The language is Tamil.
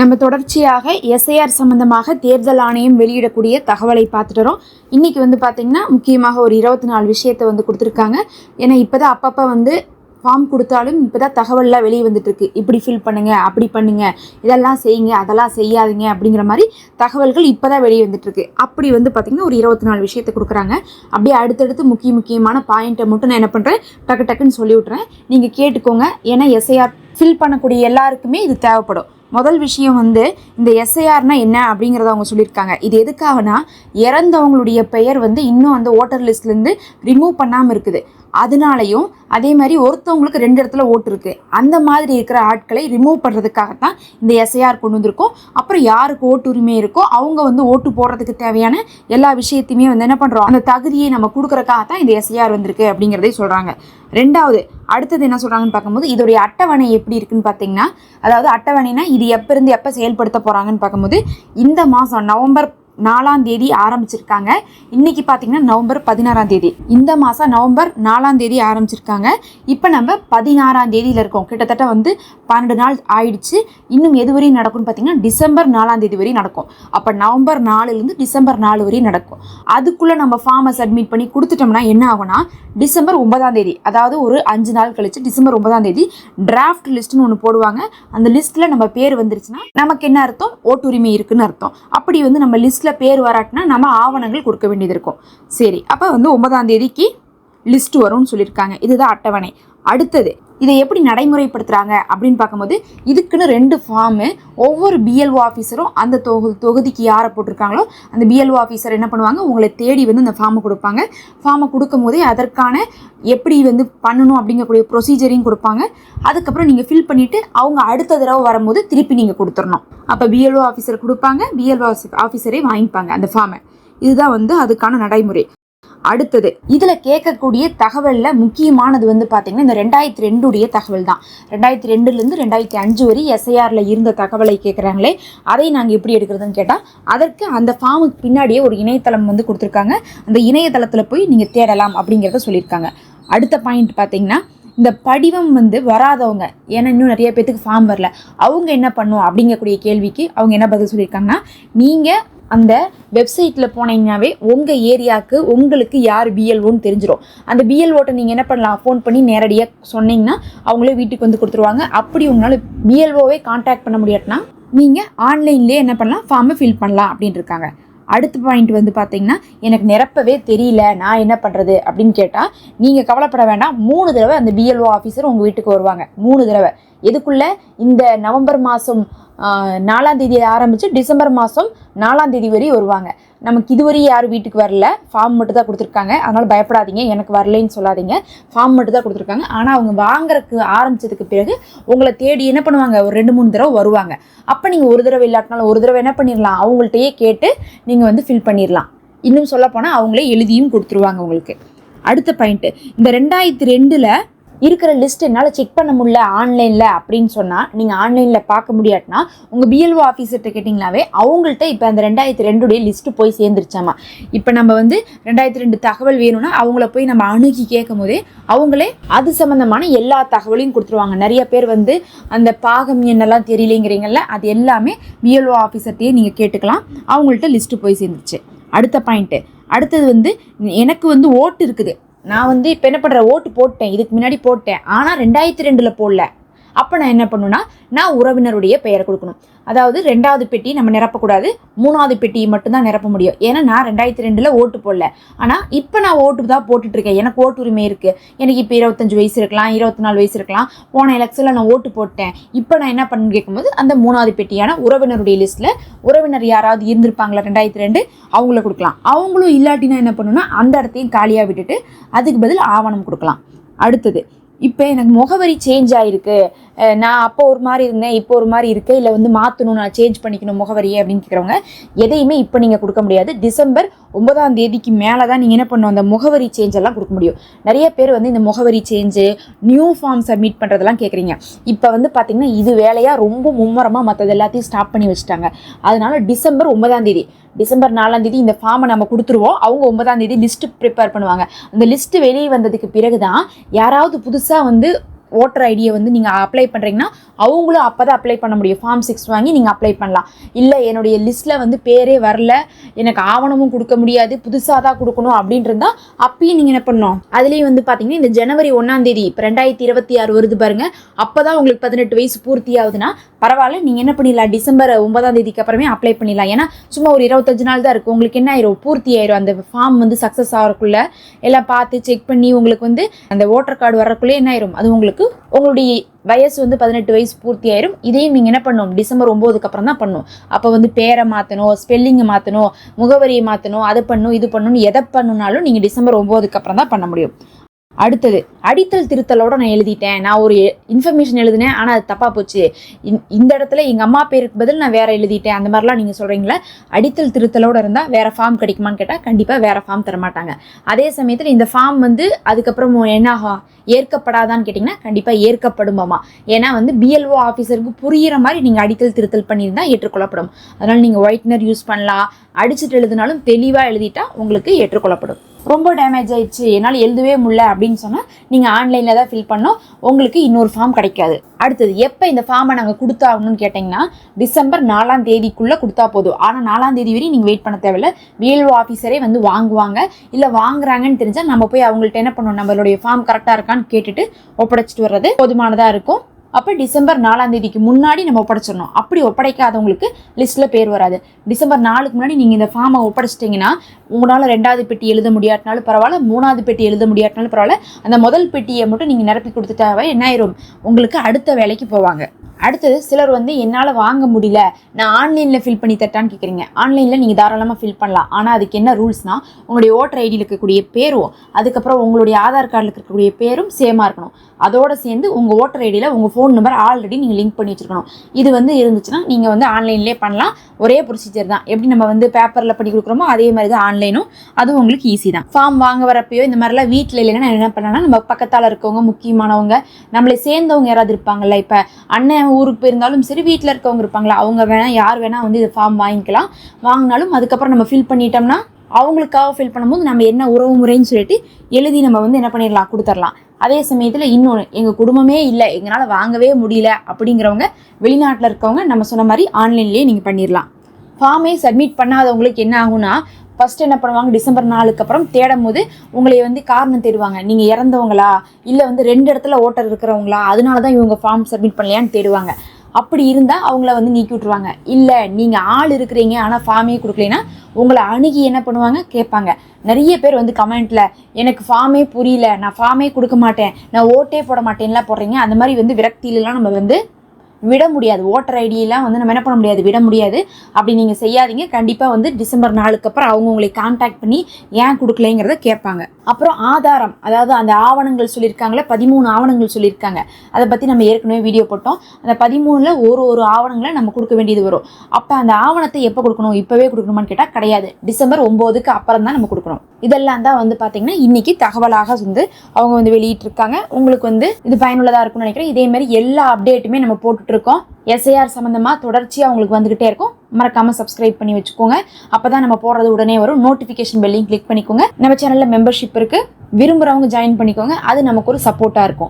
நம்ம தொடர்ச்சியாக எஸ்ஐஆர் சம்பந்தமாக தேர்தல் ஆணையம் வெளியிடக்கூடிய தகவலை பார்த்துட்டுறோம் இன்றைக்கி வந்து பார்த்திங்கன்னா முக்கியமாக ஒரு இருபத்தி நாலு விஷயத்தை வந்து கொடுத்துருக்காங்க. ஏன்னா இப்போ தான் அப்பப்போ வந்து ஃபார்ம் கொடுத்தாலும் இப்போ தான் தகவல்லாம் வெளியே வந்துட்டுருக்கு. இப்படி ஃபில் பண்ணுங்கள் அப்படி பண்ணுங்கள் இதெல்லாம் செய்யுங்க அதெல்லாம் செய்யாதீங்க அப்படிங்கிற மாதிரி தகவல்கள் இப்போ தான் வெளியே வந்துட்டுருக்கு. அப்படி வந்து பார்த்திங்கன்னா ஒரு இருபத்தி நாலு விஷயத்தை கொடுக்குறாங்க. அப்படியே அடுத்தடுத்து முக்கிய முக்கியமான பாயிண்ட்டை மட்டும் நான் என்ன பண்ணுறேன் டக்கு டக்குன்னு சொல்லி விட்றேன் நீங்கள் கேட்டுக்கோங்க. ஏன்னா எஸ்ஐஆர் ஃபில் பண்ணக்கூடிய எல்லாருக்குமே இது தேவைப்படும். முதல் விஷயம் வந்து இந்த எஸ்ஐஆர்னா என்ன அப்படிங்கிறத அவங்க சொல்லியிருக்காங்க. இது எதுக்காகனா இறந்தவங்களுடைய பெயர் வந்து இன்னும் அந்த ஓட்டர் லிஸ்ட்லேருந்து ரிமூவ் பண்ணாமல் இருக்குது. அதனாலையும் அதே மாதிரி ஒருத்தவங்களுக்கு ரெண்டு இடத்துல ஓட்டு இருக்குது அந்த மாதிரி இருக்கிற ஆட்களை ரிமூவ் பண்ணுறதுக்காகத்தான் இந்த எஸ்ஐஆர் கொண்டு வந்திருக்கோம். அப்புறம் யாருக்கு ஓட்டு உரிமை இருக்கோ அவங்க வந்து ஓட்டு போடுறதுக்கு தேவையான எல்லா விஷயத்தையுமே வந்து என்ன பண்ணுறோம் அந்த தகுதியை நம்ம கொடுக்குறக்காக தான் இந்த எஸ்ஐஆர் வந்திருக்கு அப்படிங்கிறதே சொல்கிறாங்க ரெண்டாவது அடுத்தது என்ன சொல்கிறாங்கன்னு பார்க்கும்போது இதோடைய அட்டவணை எப்படி இருக்குன்னு பார்த்தீங்கன்னா அதாவது அட்டவணைனா இது எப்போ இருந்து எப்போ செயல்படுத்த போகிறாங்கன்னு பார்க்கும்போது இந்த மாதம் நவம்பர் நாலாம் தேதி ஆரம்பிச்சிருக்காங்க. இன்னைக்கு பார்த்தீங்கன்னா நவம்பர் பதினாறாம் தேதி. இந்த மாதம் நவம்பர் நாலாம் தேதி ஆரம்பிச்சிருக்காங்க. இப்போ நம்ம பதினாறாம் தேதியில் இருக்கோம். கிட்டத்தட்ட வந்து பன்னெண்டு நாள் ஆயிடுச்சு. இன்னும் எது வரையும் நடக்கும்னு பார்த்தீங்கன்னா டிசம்பர் நாலாம் தேதி வரையும் நடக்கும். அப்போ நவம்பர் நாலுலேருந்து டிசம்பர் நாலு வரையும் நடக்கும். அதுக்குள்ளே நம்ம ஃபார்மை சப்மிட் பண்ணி கொடுத்துட்டோம்னா என்ன ஆகும்னா டிசம்பர் ஒன்பதாம் தேதி அதாவது ஒரு அஞ்சு நாள் கழிச்சு டிசம்பர் ஒன்பதாம் தேதி டிராஃப்ட் லிஸ்ட்னு ஒன்று போடுவாங்க. அந்த லிஸ்ட்டில் நம்ம பேர் வந்துருச்சுன்னா நமக்கு என்ன அர்த்தம்? ஓட்டுரிமை இருக்குன்னு அர்த்தம். அப்படி வந்து நம்ம லிஸ்ட் லிஸ்ட்டில் பேர் வராட்டினா நம்ம ஆவணங்கள் கொடுக்க வேண்டியது இருக்கும். சரி அப்போ வந்து ஒன்பதாம் தேதிக்கு லிஸ்ட் வரும்னு சொல்லியிருக்காங்க. இதுதான் அட்டவணை. அடுத்தது இதை எப்படி நடைமுறைப்படுத்துகிறாங்க அப்படின்னு பார்க்கும்போது இதுக்குன்னு ரெண்டு ஃபார்மு ஒவ்வொரு பிஎல்ஓ ஆஃபீஸரும் அந்த தொகு தொகுதிக்கு யாரை போட்டிருக்காங்களோ அந்த பிஎல்ஓ ஆஃபீஸர் என்ன பண்ணுவாங்க? உங்களை தேடி வந்து அந்த ஃபார்மை கொடுப்பாங்க. ஃபார்மை கொடுக்கும் போதே அதற்கான எப்படி வந்து பண்ணணும் அப்படிங்கக்கூடிய ப்ரொசீஜரையும் கொடுப்பாங்க. அதுக்கப்புறம் நீங்கள் ஃபில் பண்ணிவிட்டு அவங்க அடுத்த தடவை வரும்போது திருப்பி நீங்கள் கொடுத்துடணும் அப்போ பிஎல்ஓ ஆஃபீஸர் கொடுப்பாங்க பிஎல்ஓ ஆஃபீஸரே வாங்கிப்பாங்க அந்த ஃபார்மை இதுதான் வந்து அதுக்கான நடைமுறை. அடுத்தது. இதில் கேட்கக்கூடிய தகவலில் முக்கியமானது வந்து பார்த்திங்கன்னா இந்த ரெண்டாயிரத்தி ரெண்டுடைய தகவல் தான். ரெண்டாயிரத்தி ரெண்டுலேருந்து ரெண்டாயிரத்தி அஞ்சு வரை எஸ்ஐஆரில் இருந்த தகவலை கேட்குறாங்களே அதை நாங்கள் எப்படி எடுக்கிறதுன்னு கேட்டால் அதற்கு அந்த ஃபார்முக்கு பின்னாடியே ஒரு இணையதளம் வந்து கொடுத்துருக்காங்க. அந்த இணையதளத்தில் போய் நீங்கள் தேடலாம் அப்படிங்கிறத சொல்லியிருக்காங்க. அடுத்த பாயிண்ட் பார்த்திங்கன்னா இந்த படிவம் வந்து வராதவங்க ஏன்னா இன்னும் நிறைய பேத்துக்கு ஃபார்ம் வரல அவங்க என்ன பண்ணும் அப்படிங்கக்கூடிய கேள்விக்கு அவங்க என்ன பதில் சொல்லியிருக்காங்கன்னா நீங்கள் அந்த வெப்சைட்டில் போனீங்கன்னாவே உங்கள் ஏரியாவுக்கு உங்களுக்கு யார் பிஎல்ஓன்னு தெரிஞ்சிடும் அந்த பிஎல்ஓட்டை நீங்கள் என்ன பண்ணலாம்? ஃபோன் பண்ணி நேரடியாக சொன்னீங்கன்னா அவங்களே வீட்டுக்கு வந்து கொடுத்துருவாங்க. அப்படி உங்களால் பிஎல்ஓவே காண்டாக்ட் பண்ண முடியாட்டினா நீங்கள் ஆன்லைன்லேயே என்ன பண்ணலாம்? ஃபார்மை ஃபில் பண்ணலாம் அப்படின்னு இருக்காங்க. அடுத்த பாயிண்ட் வந்து பார்த்தீங்கன்னா எனக்கு நிரப்பவே தெரியல நான் என்ன பண்ணுறது அப்படின்னு கேட்டால் நீங்கள் கவலைப்பட வேண்டாம். மூணு தடவை அந்த பிஎல்ஓ ஆஃபீஸர் உங்கள் வீட்டுக்கு வருவாங்க. மூணு தடவை. எதுக்குள்ளே? இந்த நவம்பர் மாதம் நாலாம் தேதி ஆரம்பித்து டிசம்பர் மாதம் நாலாம் தேதி வரையும் வருவாங்க. நமக்கு இதுவரையும் யாரும் வீட்டுக்கு வரல. ஃபார்ம் மட்டும் தான் கொடுத்துருக்காங்க. அதனால் பயப்படாதீங்க. எனக்கு வரலைன்னு சொல்லாதீங்க. ஃபார்ம் மட்டும் தான் கொடுத்துருக்காங்க. ஆனால் அவங்க வாங்குறதுக்கு ஆரம்பிச்சதுக்கு பிறகு உங்களை தேடி என்ன பண்ணுவாங்க? ஒரு ரெண்டு மூணு தடவை வருவாங்க. அப்போ நீங்கள் ஒரு தடவை இல்லாட்டினாலும் ஒரு தடவை என்ன பண்ணிடலாம் அவங்கள்ட்டையே கேட்டு நீங்கள் வந்து ஃபில் பண்ணிடலாம் இன்னும் சொல்லப்போனால் அவங்களே எழுதியும் கொடுத்துருவாங்க உங்களுக்கு. அடுத்த பாயிண்ட்டு இந்த ரெண்டாயிரத்தி ரெண்டில் இருக்கிற லிஸ்ட் என்னால் செக் பண்ண முடியல ஆன்லைனில் அப்படின்னு சொன்னால் நீங்கள் ஆன்லைனில் பார்க்க முடியாட்டினா உங்கள் பிஎல்ஓ ஆஃபீஸர்கிட்ட கேட்டிங்களாவே அவங்கள்ட்ட இப்போ அந்த ரெண்டாயிரத்தி ரெண்டுடைய லிஸ்ட்டு போய் சேர்ந்துருச்சாமா? இப்போ நம்ம வந்து ரெண்டாயிரத்தி ரெண்டு தகவல் வேணும்னா அவங்கள போய் நம்ம அணுகி கேட்கும் போதே அவங்களே அது சம்மந்தமான எல்லா தகவலையும் கொடுத்துருவாங்க. நிறைய பேர் வந்து அந்த பாகம் என்னெல்லாம் தெரியலைங்கிறீங்கல்ல அது எல்லாமே பிஎல்ஓ ஆஃபீஸர்கிட்டயே நீங்கள் கேட்டுக்கலாம். அவங்கள்ட்ட லிஸ்ட்டு போய் சேர்ந்துருச்சு. அடுத்த பாயிண்ட்டு அடுத்தது வந்து எனக்கு வந்து ஓட்டு இருக்குது. நான் வந்து இப்போ என்ன பண்ணுறேன் ஓட்டு போட்டேன் இதுக்கு முன்னாடி போட்டேன். ஆனால் ரெண்டாயிரத்தி ரெண்டில் போடல. அப்போ நான் என்ன பண்ணுன்னா நான் உறவினருடைய பெயரை கொடுக்கணும். அதாவது ரெண்டாவது பெட்டி நம்ம நிரப்பக்கூடாது மூணாவது பெட்டியை மட்டும்தான் நிரப்ப முடியும். ஏன்னா நான் ரெண்டாயிரத்தி ரெண்டில் ஓட்டு போடல. ஆனால் இப்போ நான் ஓட்டு தான் போட்டுட்ருக்கேன் எனக்கு ஓட்டு உரிமை இருக்குது எனக்கு இப்போ இருபத்தஞ்சு வயசு இருக்கலாம் இருபத்தி நாலு வயசு இருக்கலாம். போன எலெக்ஷனில் நான் ஓட்டு போட்டேன். இப்போ நான் என்ன பண்ணு கேட்கும்போது அந்த மூணாவது பெட்டியான உறவினருடைய லிஸ்ட்டில் உறவினர் யாராவது இருந்திருப்பாங்களா ரெண்டாயிரத்தி ரெண்டு அவங்கள கொடுக்கலாம். அவங்களும் இல்லாட்டினா என்ன பண்ணுன்னா அந்த இடத்தையும் காலியாக விட்டுட்டு அதுக்கு பதில் ஆவணம் கொடுக்கலாம். அடுத்தது இப்போ எனக்கு முகவரி சேஞ்ச் ஆகிருக்கு நான் அப்போ ஒரு மாதிரி இருந்தேன் இப்போ ஒரு மாதிரி இருக்கேன் இல்லை வந்து மாற்றணும் நான் சேஞ்ச் பண்ணிக்கணும் முகவரியை அப்படின்னு கேட்குறவங்க எதையுமே இப்போ நீங்கள் கொடுக்க முடியாது. டிசம்பர் ஒன்பதாம் தேதிக்கு மேலே தான் நீங்கள் என்ன பண்ணணும் அந்த முகவரி சேஞ்ச் எல்லாம் கொடுக்க முடியும். நிறைய பேர் வந்து இந்த முகவரி சேஞ்சு நியூ ஃபார்ம் சப்மிட் பண்ணுறதெல்லாம் கேட்குறீங்க இப்போ வந்து பார்த்திங்கன்னா இது வேலையாக ரொம்ப மும்முரமாக மற்றது எல்லாத்தையும் ஸ்டாப் பண்ணி வச்சுட்டாங்க. அதனால டிசம்பர் ஒன்பதாம் தேதி டிசம்பர் நாலாம் தேதி இந்த ஃபார்மை நம்ம கொடுத்துருவோம். அவங்க ஒன்பதாம் தேதி லிஸ்ட்டு ப்ரிப்பேர் பண்ணுவாங்க. அந்த லிஸ்ட்டு வெளியே வந்ததுக்கு பிறகு தான் யாராவது புதுசாக வந்து ஓட்டர் ஐடியை வந்து நீங்கள் அப்ளை பண்ணுறீங்கன்னா அவங்களும் அப்போ தான் அப்ளை பண்ண முடியும். ஃபார்ம் சிக்ஸ் வாங்கி நீங்கள் அப்ளை பண்ணலாம். இல்லை என்னுடைய லிஸ்ட்டில் வந்து பேரே வரல. எனக்கு ஆவணமும் கொடுக்க முடியாது. புதுசாக தான் கொடுக்கணும் அப்படின்றதா அப்பயும் நீங்கள் என்ன பண்ணணும்? அதுலேயும் வந்து பார்த்தீங்கன்னா இந்த ஜனவரி ஒன்றாம் தேதி இப்போ ரெண்டாயிரத்தி இருபத்தி ஆறு வருது பாருங்கள் அப்போ தான் உங்களுக்கு பதினெட்டு வயசு பூர்த்தி ஆகுதுன்னா பரவாயில்ல நீங்கள் என்ன பண்ணிடலாம்? டிசம்பர் ஒன்பதாம் தேதிக்கு அப்புறமே அப்ளை பண்ணிடலாம். ஏன்னா சும்மா ஒரு இருபத்தஞ்சு நாள் தான் இருக்குது உங்களுக்கு என்ன ஆயிரும்? பூர்த்தி ஆயிரும். அந்த ஃபார்ம் வந்து சக்ஸஸ் ஆகிறக்குள்ள எல்லாம் பார்த்து செக் பண்ணி உங்களுக்கு வந்து அந்த ஓட்டர் கார்டு வரக்குள்ளே என்ன ஆயிரும்? அது உங்களுக்கு உங்களுடைய வயசு வந்து பதினெட்டு வயசு பூர்த்தி ஆயிரும். இதையும் நீங்கள் என்ன பண்ணணும்? டிசம்பர் ஒம்போதுக்கு அப்புறம் தான் பண்ணணும். அப்போ வந்து பேரை மாற்றணும் ஸ்பெல்லிங்கை மாற்றணும் முகவரியை மாற்றணும் அதை பண்ணணும் இது பண்ணணும் எதை பண்ணுனாலும் நீங்கள் டிசம்பர் ஒம்போதுக்கு அப்புறம் தான் பண்ண முடியும். அடுத்தது அடித்தல் திருத்தலோட நான் எழுதிட்டேன். நான் ஒரு இன்ஃபர்மேஷன் எழுதினேன் ஆனால் அது தப்பாக போச்சு. இந்த- இந்த இடத்துல எங்கள் அம்மா பேருக்கு பதில் நான் வேற எழுதிட்டேன். அந்த மாதிரிலாம் நீங்கள் சொல்கிறீங்களா அடித்தல் திருத்தலோட இருந்தால் வேற ஃபார்ம் கிடைக்குமான்னு கேட்டால் கண்டிப்பாக வேற ஃபார்ம் தரமாட்டாங்க. அதே சமயத்தில் இந்த ஃபார்ம் வந்து அதுக்கப்புறம் என்னாகும் ஏற்கப்படாதான்னு கேட்டிங்கன்னா கண்டிப்பாக ஏற்கப்படுமாமா ஏன்னா வந்து பிஎல்ஓ ஆஃபீஸருக்கு புரிகிற மாதிரி நீங்கள் அடித்தல் திருத்தல் பண்ணியிருந்தால் ஏற்றுக்கொள்ளப்படும். அதனால் நீங்கள் ஒயிட்னர் யூஸ் பண்ணலாம். அடிச்சுட்டு எழுதினாலும் தெளிவாக எழுதிட்டா உங்களுக்கு ஏற்றுக்கொள்ளப்படும். ரொம்ப டேமேஜ் ஆயிடுச்சு என்னால் எழுதவே முடியல அப்படின்னு சொன்னால் நீங்கள் ஆன்லைனில் தான் ஃபில் பண்ணோம் உங்களுக்கு இன்னொரு ஃபார்ம் கிடைக்காது. அடுத்தது எப்போ இந்த ஃபார்மை நாங்கள் கொடுத்தாகணும்னு கேட்டிங்கன்னா டிசம்பர் நாலாம் தேதிக்குள்ளே கொடுத்தா போதும். ஆனால் நாலாம் தேதி வரையும் நீங்கள் வெயிட் பண்ண தேவையில்ல. விஎல்ஓ ஆஃபீஸரே வந்து வாங்குவாங்க. இல்லை வாங்குறாங்கன்னு தெரிஞ்சால் நம்ம போய் அவங்கள்ட்ட என்ன பண்ணுவோம் நம்மளுடைய ஃபார்ம் கரெக்டாக இருக்கான்னு கேட்டுட்டு ஒப்படைச்சிட்டு வர்றது போதுமானதாக இருக்கும். அப்போ டிசம்பர் நாலாம் தேதிக்கு முன்னாடி நம்ம ஒப்படைச்சிடணும். அப்படி ஒப்படைக்காதவங்களுக்கு லிஸ்ட்டில் பேர் வராது. டிசம்பர் நாலுக்கு முன்னாடி நீங்கள் இந்த ஃபார்மை ஒப்படைச்சிட்டிங்கன்னா உங்களால் ரெண்டாவது பெட்டி எழுத முடியாட்டினாலும் பரவாயில்ல மூணாவது பெட்டி எழுத முடியாட்டினாலும் பரவாயில்ல அந்த முதல் பெட்டியை மட்டும் நீங்கள் நிரப்பி கொடுத்துட்டாவே என்ன ஆயிரும் உங்களுக்கு அடுத்த வேலைக்கு போவாங்க. அடுத்தது சிலர் வந்து என்னால் வாங்க முடியல நான் ஆன்லைனில் ஃபில் பண்ணி தட்டான்னு கேட்குறீங்க ஆன்லைனில் நீங்கள் தாராளமாக ஃபில் பண்ணலாம். ஆனால் அதுக்கு என்ன ரூல்ஸ்னால் உங்களுடைய ஓட்டர் ஐடியில் இருக்கக்கூடிய பேரும் அதுக்கப்புறம் உங்களுடைய ஆதார் கார்டில் இருக்கக்கூடிய பேரும் சேமாக இருக்கணும். அதோடு சேர்ந்து உங்கள் ஓட்டர் ஐடியில் உங்கள் ஃபோன் ஃபோன் நம்பர் ஆல்ரெடி நீங்கள் லிங்க் பண்ணி வச்சுருக்கணும். இது வந்து இருந்துச்சுன்னா நீங்கள் வந்து ஆன்லைன்லேயே பண்ணலாம். ஒரே ப்ரொசீஜர் தான். எப்படி நம்ம வந்து பேப்பரில் பண்ணி கொடுக்குறோமோ அதே மாதிரி தான் ஆன்லைனும் அதுவும் உங்களுக்கு ஈஸி தான். ஃபார்ம் வாங்க வரப்பையோ இந்த மாதிரிலாம் வீட்டில் இல்லைன்னா என்ன பண்ணேன்னா நம்ம பக்கத்தால் இருக்கவங்க முக்கியமானவங்க நம்மளை சேர்ந்தவங்க யாராவது இருப்பாங்கல்ல இப்போ அண்ணன் ஊருக்கு போயிருந்தாலும் சரி வீட்டில் இருக்கவங்க இருப்பாங்களா அவங்க வேணால் யார் வேணால் வந்து இது ஃபார்ம் வாங்கிக்கலாம். வாங்கினாலும் அதுக்கப்புறம் நம்ம ஃபில் பண்ணிட்டோம்னா அவங்களுக்காக ஃபில் பண்ணும்போது நம்ம என்ன உறவு முறைன்னு சொல்லிட்டு எழுதி நம்ம வந்து என்ன பண்ணிடலாம் கொடுத்துடலாம். அதே சமயத்தில் இன்னொன்று எங்கள் குடும்பமே இல்லை எங்களால் வாங்கவே முடியல அப்படிங்கிறவங்க வெளிநாட்டில் இருக்கவங்க நம்ம சொன்ன மாதிரி ஆன்லைன்லேயே நீங்கள் பண்ணிடலாம். ஃபார்மே சப்மிட் பண்ணாதவங்களுக்கு என்ன ஆகும்னா ஃபஸ்ட் என்ன பண்ணுவாங்க டிசம்பர் நாளுக்கு அப்புறம் தேடும் போது உங்களை வந்து காரணம் தேடுவாங்க. நீங்கள் இறந்தவங்களா? இல்லை வந்து ரெண்டு இடத்துல ஓட்டர் இருக்கிறவங்களா? அதனால தான் இவங்க ஃபார்ம் சப்மிட் பண்ணலையான்னு தேடுவாங்க. அப்படி இருந்தால் அவங்கள வந்து நீக்கி விட்ருவாங்க இல்லை நீங்கள் ஆள் இருக்கிறீங்க ஆனால் ஃபார்மே கொடுக்கலைன்னா உங்களை அணுகி என்ன பண்ணுவாங்க? கேட்பாங்க. நிறைய பேர் வந்து கமெண்ட்டில் எனக்கு ஃபார்மே புரியல நான் ஃபார்மே கொடுக்க மாட்டேன் நான் ஓட்டே போட மாட்டேன்லாம் போடுறீங்க. அந்த மாதிரி வந்து விரக்தியிலலாம் நம்ம வந்து விட முடியாது. ஓட்டர் ஐடியெல்லாம் வந்து நம்ம என்ன பண்ண முடியாது? விட முடியாது. அப்படி நீங்கள் செய்யாதீங்க. கண்டிப்பாக வந்து டிசம்பர் நாளுக்கு அப்புறம் அவங்க உங்களை காண்டாக்ட் பண்ணி ஏன் கொடுக்கலைங்கிறத கேட்பாங்க. அப்புறம் ஆதாரம் அதாவது அந்த ஆவணங்கள் சொல்லியிருக்காங்களே பதிமூணு ஆவணங்கள் சொல்லியிருக்காங்க. அதை பற்றி நம்ம ஏற்கனவே வீடியோ போட்டோம். அந்த பதிமூணில் ஒரு ஒரு ஆவணங்களை நம்ம கொடுக்க வேண்டியது வரும். அப்போ அந்த ஆவணத்தை எப்போ கொடுக்கணும்? இப்போவே கொடுக்கணுமான்னு கேட்டால் கிடையாது. டிசம்பர் ஒம்போதுக்கு அப்புறம் தான் நம்ம கொடுக்கணும். இதெல்லாம் தான் வந்து பார்த்தீங்கன்னா இன்றைக்கி தகவலாக வந்து அவங்க வந்து வெளியிட்டிருக்காங்க. உங்களுக்கு வந்து இது பயனுள்ளதாக இருக்கும்னு நினைக்கிறேன். இதே மாதிரி எல்லா அப்டேட்டுமே நம்ம போட்டுட்டு இருக்கோம் எஸ்ஐஆர் சம்மந்தமாக தொடர்ச்சியாக உங்களுக்கு வந்துகிட்டே இருக்கும். மறக்காமல் சப்ஸ்கிரைப் பண்ணி வச்சுக்கோங்க. அப்போ தான் நம்ம போடுறது உடனே வரும். நோட்டிஃபிகேஷன் பெல்லையும் கிளிக் பண்ணிக்கோங்க. நம்ம சேனலில் மெம்பர்ஷிப் இருக்குது விரும்புகிறவங்க ஜாயின் பண்ணிக்கோங்க. அது நமக்கு ஒரு சப்போர்ட்டாக இருக்கும்.